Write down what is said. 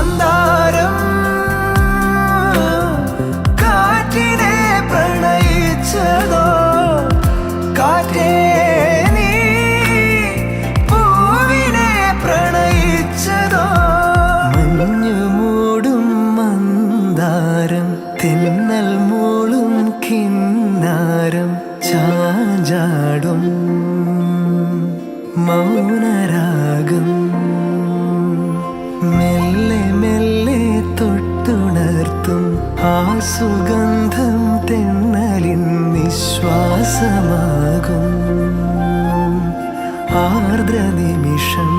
മന്ദാരം കാറ്റിനെ പ്രണയിച്ചതോ? പ്രണയിച്ചതോ? മഞ്ഞു മൂടും മന്ദാരം തിന്നൽ കിന്നാരം ചാഞ്ചാടും മൗനരാഗം. ആ സുഗന്ധം തെന്നലിൻ നിശ്വാസമാകും. ആർദ്ര നിമിഷം